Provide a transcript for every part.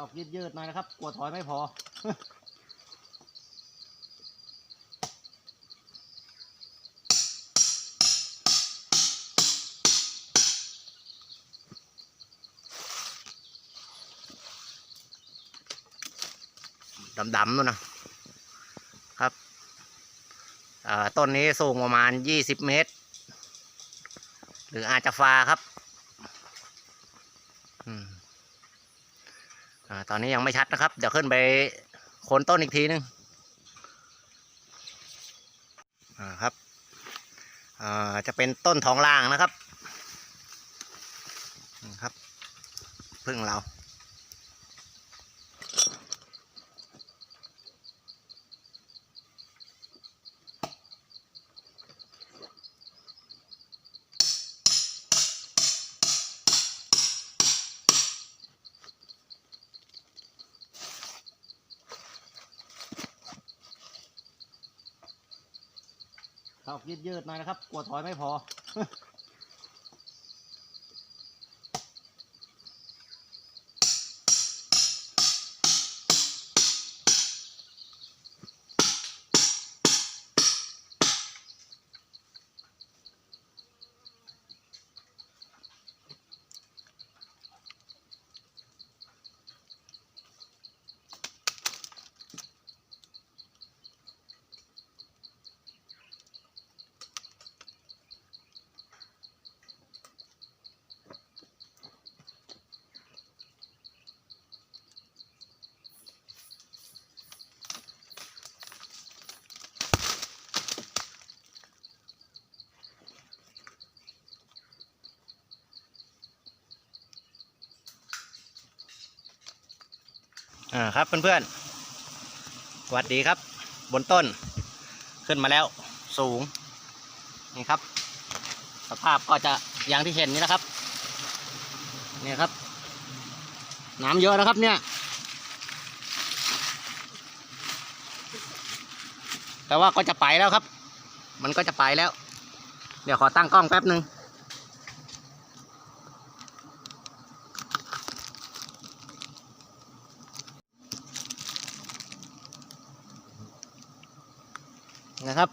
เข้ายืดยืดๆหน่อยนะครับ กลัวถอยไม่พอ ดำๆนู่นนะครับต้นนี้สูงประมาณยี่สิบเมตร หรืออาจจะฟาครับอืมอา ตอนนี้ยังไม่ชัดนะครับ เดี๋ยวขึ้นไปโคนต้นอีกทีนึงอ่าครับอ่าจะเป็นต้นทองล่างนะครับครับพึ่งเรา ยืดๆหน่อยนะครับ กลัวถอยไม่พอ อ่าครับเพื่อนๆสวัสดีครับ บนต้นขึ้นมาแล้วสูงนี่ครับ สภาพก็จะอย่างที่เห็นนี่นะครับนี่ครับ น้ำเยอะนะครับเนี่ย แต่ว่าก็จะไปแล้วครับ มันก็จะไปแล้ว เดี๋ยวขอตั้งกล้องแป๊บหนึ่ง นะครับ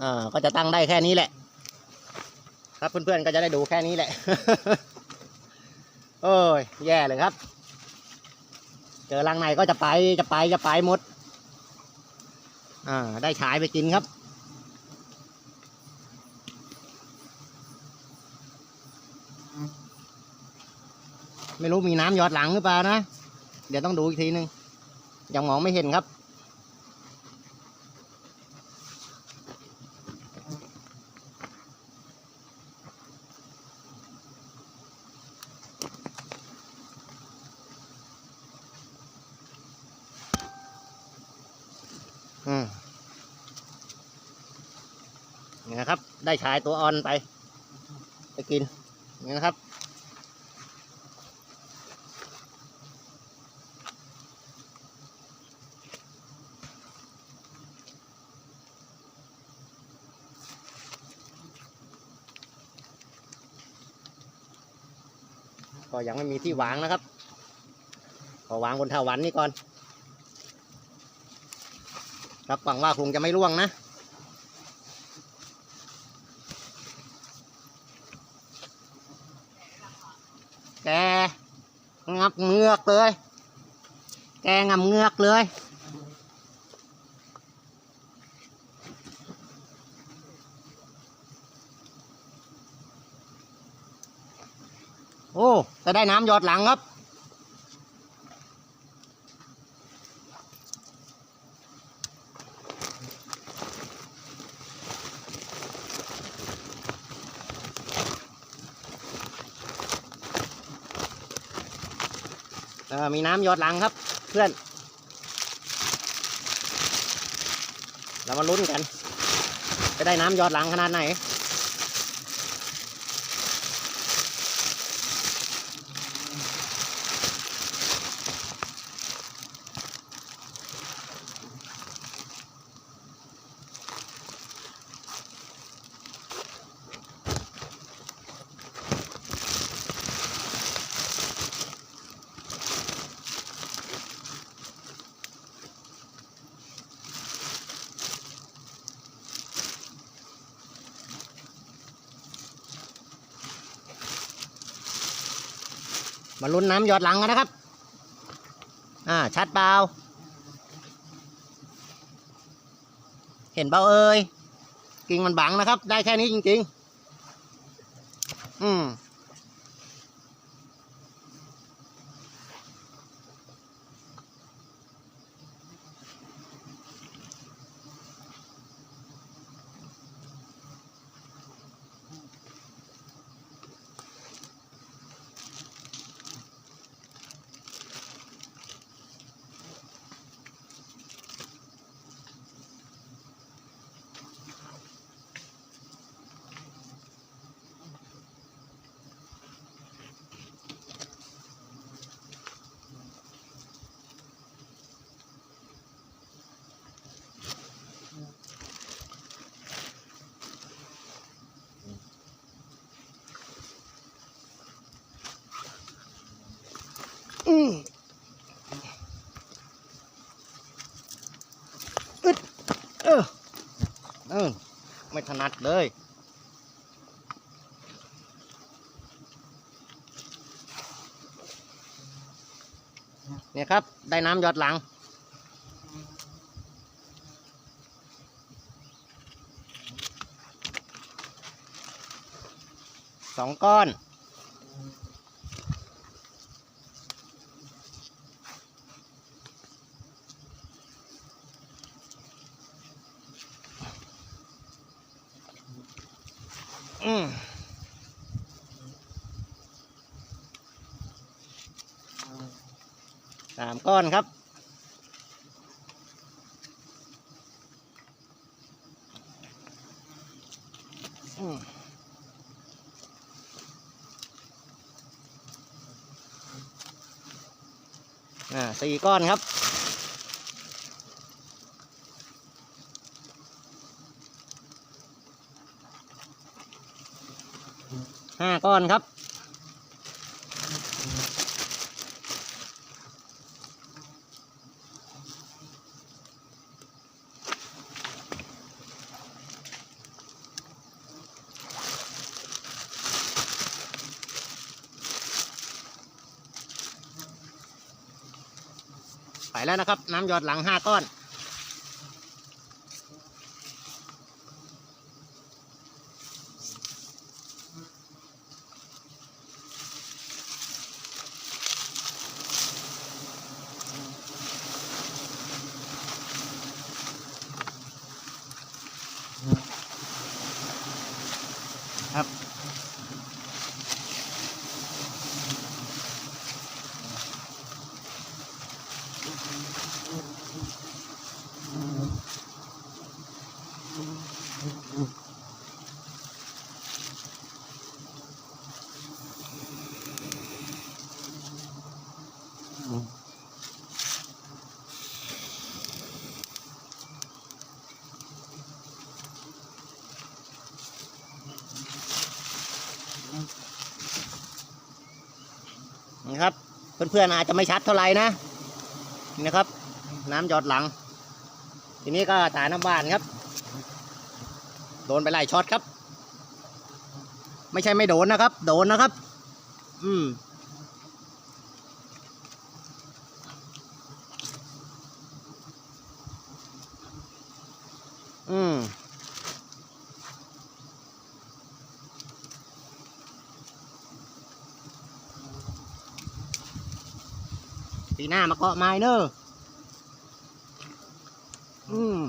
เอ่าก็จะตั้งได้แค่นี้แหละ ครับเพื่อนๆก็จะได้ดูแค่นี้แหละ โอ้ยแย่เลยครับ เจอรังไหนก็จะไปจะไปจะไปหมดอ่าได้ฉายไปกินครับไม่รู้มีน้ำหยอดหลังหรือเปล่านะ เดี๋ยวต้องดูอีกทีนึง ยังมองไม่เห็นครับ อืมนะครับ ได้ชายตัวอ่อนไป ไปกินนี่นะครับ ก็ยังไม่มีที่วางนะครับ ขอวางบนเถาวันนี่ก่อน รับหวังว่าคงจะไม่ร่วงนะแกงับเงือกเลย แกงับเงือกเลย โอ้จะได้น้ำหยอดหลังครับ ออมีน้ำหยดหลังครับ เพื่อน เรามาลุ้นกัน จะได้น้ำหยอดหลังขนาดไหน มาลุ้นน้ำหยอดหลังกันนะครับ อ่า ชัดเปล่า เห็นเปล่าเอ้ยกิ่งมันบังนะครับ ได้แค่นี้จริง ๆ อึดเออเออไม่ถนัดเลยเนี่ยครับ ได้น้ำหยอดหลัง สองก้อน อืม ก้อนครับ อ่าสี่ก้อนครับห้าก้อนครับ นะครับ น้ำหยอดหลังห้าก้อน เพื่อนๆอาจจะไม่ชัดเท่าไหร่นะนี่นะครับ น้ำหยอดหลัง ทีนี้ก็ถ่ายน้ำบ้านครับ โดนไปหลายช็อตครับ ไม่ใช่ไม่โดนนะครับ โดนนะครับ อืม หน้ามาเกาะไม้เนอะอืม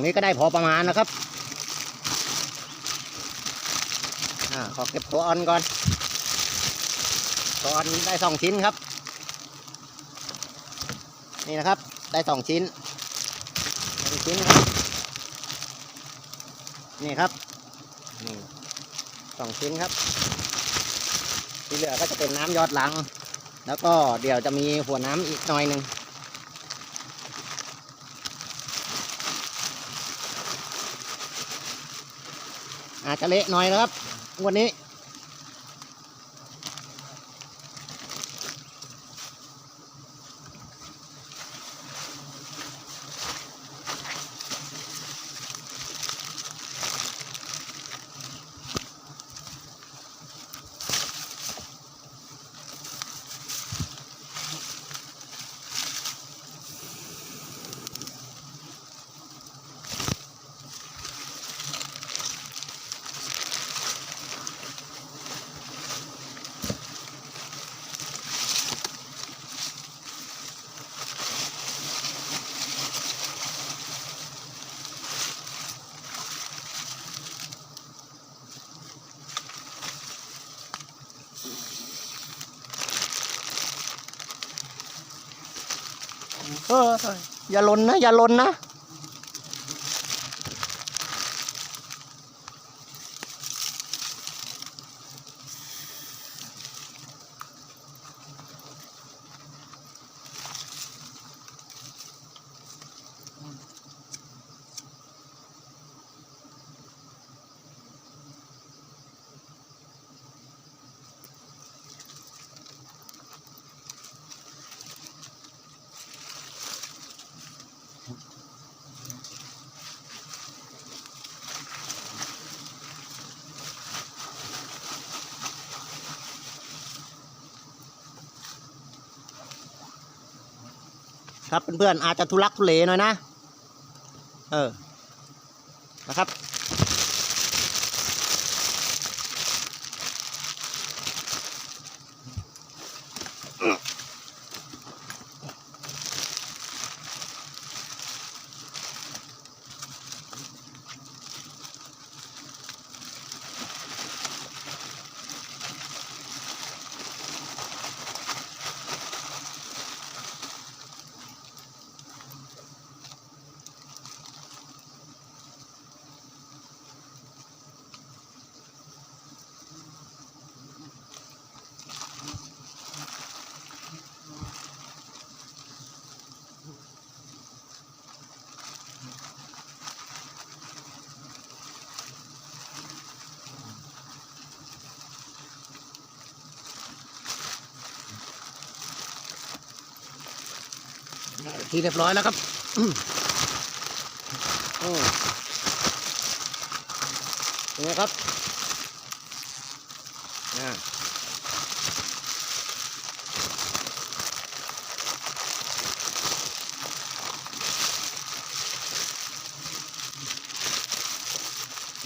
งนี้ก็ได้พอประมาณนะครับขอเก็บตัวออนก่อนตัวออนได้สองชิ้นครับ นี่นะครับได้สองชิ้นหนึ่งชิ้นครับนี่ครับนี่สองชิ้นครับ ที่เหลือก็จะเป็นน้ำยอดหลัง แล้วก็เดี๋ยวจะมีหัวน้ำอีกหน่อยหนึ่ง อาจจะเละหน่อยนะครับ วันนี้ เอออย่าลนนะ อย่าลนนะ ครับเพื่อนๆอาจจะทุลักทุเลหน่อยนะ เออ ที่เรียบร้อยแล้วครับอืมอืมเป็นไงครับ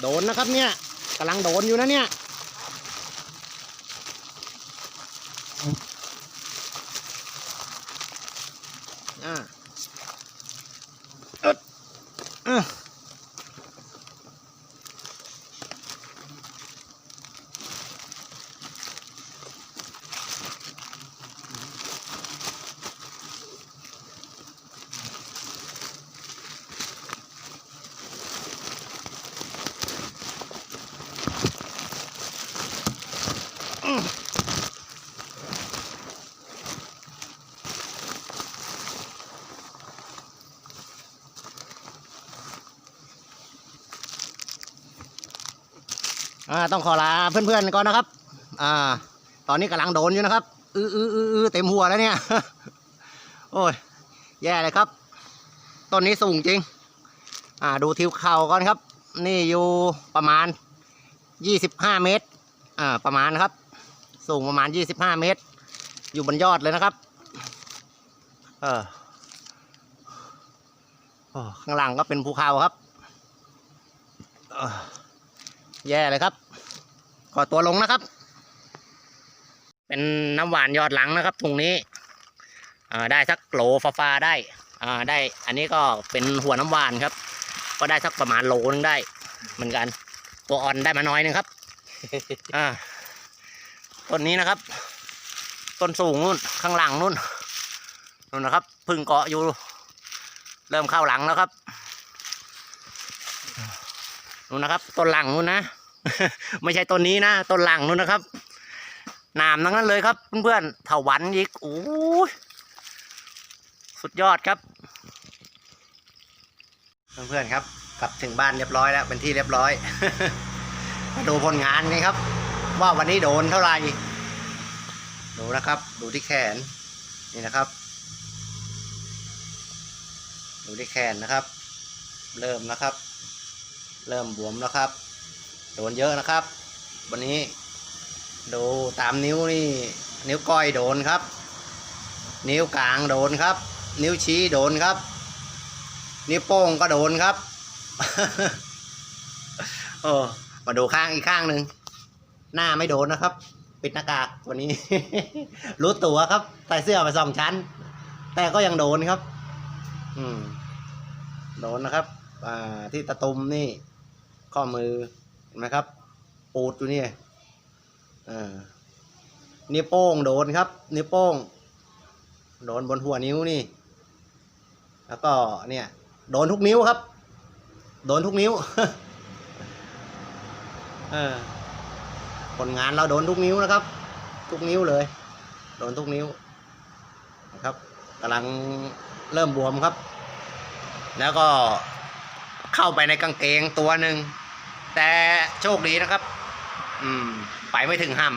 โดนนะครับเนี่ยกำลังโดนอยู่นะเนี่ย อ่าต้องขอลาเพื่อนๆก่อนนะครับ อ่า ตอนนี้กำลังโดนอยู่นะครับอื้ออื้ออือเต็มหัวแล้วเนี่ย โอ้ย แย่เลยครับต้นนี้สูงจริง อ่า ดูทิวเข่าก่อนครับ นี่อยู่ประมาณยี่สิบห้าเมตร อ่า ประมาณนะครับ สูงประมาณยี่สิบห้าเมตร อยู่บนยอดเลยนะครับ เออข้างหลังก็เป็นภูเขาครับเออ แย่เลยครับ ขอตัวลงนะครับ เป็นน้ำหวานยอดหลังนะครับถุงนี้อ่าได้สักโหลฟ้าฟาๆได้อ่าได้ อันนี้ก็เป็นหัวน้ำหวานครับ ก็ได้สักประมาณโหลนึงได้ เหมือนกัน ตัวอ่อนได้มาน้อยนึงครับอ่าต้นนี้นะครับ ต้นสูงนู่นข้างหลังนู่นนู่นนะครับพึ่งเกาะอยู่ เริ่มเข้าหลังแล้วครับนู่นนะครับต้นหลังนู่นนะ ไม่ใช่ต้นนี้นะต้นหลังนู่นนะครับหนามทั้งนั้นเลยครับเพื่อนๆเถาวันอีกโอ้ยสุดยอดครับ เพื่อนๆครับ กลับถึงบ้านเรียบร้อยแล้วเป็นที่เรียบร้อยมาดูผลงานกันครับ ว่าวันนี้โดนเท่าไหร่ดูนะครับ ดูที่แขนนี่นะครับ ดูที่แขนนะครับ เริ่มนะครับ เริ่มบวมแล้วครับ โดนเยอะนะครับ วันนี้ ดูตามนิ้วนี่ นิ้วก้อยโดนครับ นิ้วกลางโดนครับ นิ้วชี้โดนครับ นิ้วโป้งก็โดนครับโอ้มาดูข้างอีกข้างหนึ่งหน้าไม่โดนนะครับ ปิดหน้ากากวันนี้ รู้ตัวครับใส่เสื้อไปสองชั้น แต่ก็ยังโดนครับ อืมโดนนะครับ อ่าที่ตะตุมนี่ ข้อมือ ไหมครับ ปูดอยู่นี่อ่านิ้วโป้งโดนครับนิ้วโป้ง โดนบนหัวนิ้วนี่ แล้วก็เนี่ย โดนทุกนิ้วครับ โดนทุกนิ้วเออผลงานเราโดนทุกนิ้วนะครับ ทุกนิ้วเลย โดนทุกนิ้วนะครับกำลังเริ่มบวมครับ แล้วก็เข้าไปในกางเกงตัวหนึ่ง แต่โชคดีนะครับ อืม ไปไม่ถึงห้ำ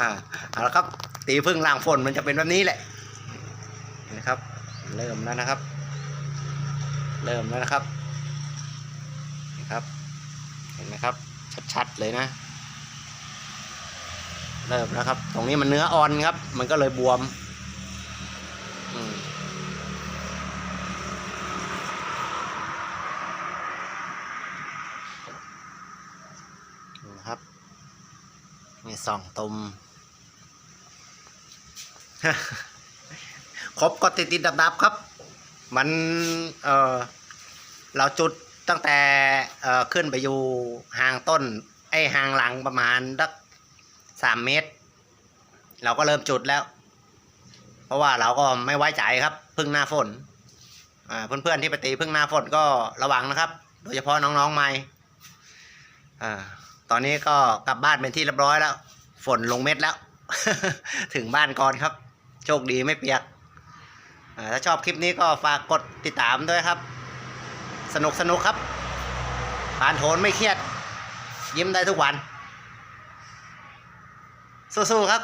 อ่าเอาละครับ ตีพึ่งล่างฝนมันจะเป็นแบบนี้แหละนะครับ เริ่มแล้วนะครับ เริ่มแล้วนะครับนี่ครับ เห็นไหมครับ ชัดๆเลยนะ เริ่มแล้วครับ ตรงนี้มันเนื้ออ่อนครับ มันก็เลยบวม อืมนี่นะครับมี สองตุ่มครบก็ติดติดดับดับครับ มันเออเราจุดตั้งแต่เออขึ้นไปอยู่ห่างต้น ไอห่างหลังประมาณสักสามเมตร เราก็เริ่มจุดแล้ว เพราะว่าเราก็ไม่ไว้ใจครับ พึ่งหน้าฝนเพื่อนๆที่ไปตีพึ่งหน้าฝนก็ระวังนะครับ โดยเฉพาะน้องๆใหม่ตอนนี้ก็กลับบ้านเป็นที่เรียบร้อยแล้ว ฝนลงเม็ดแล้ว ถึงบ้านก่อนครับ โชคดีไม่เปียกถ้าชอบคลิปนี้ก็ฝากกดติดตามด้วยครับ สนุกสนุกครับผ่านโทนไม่เครียด ยิ้มได้ทุกวัน สู้ๆครับ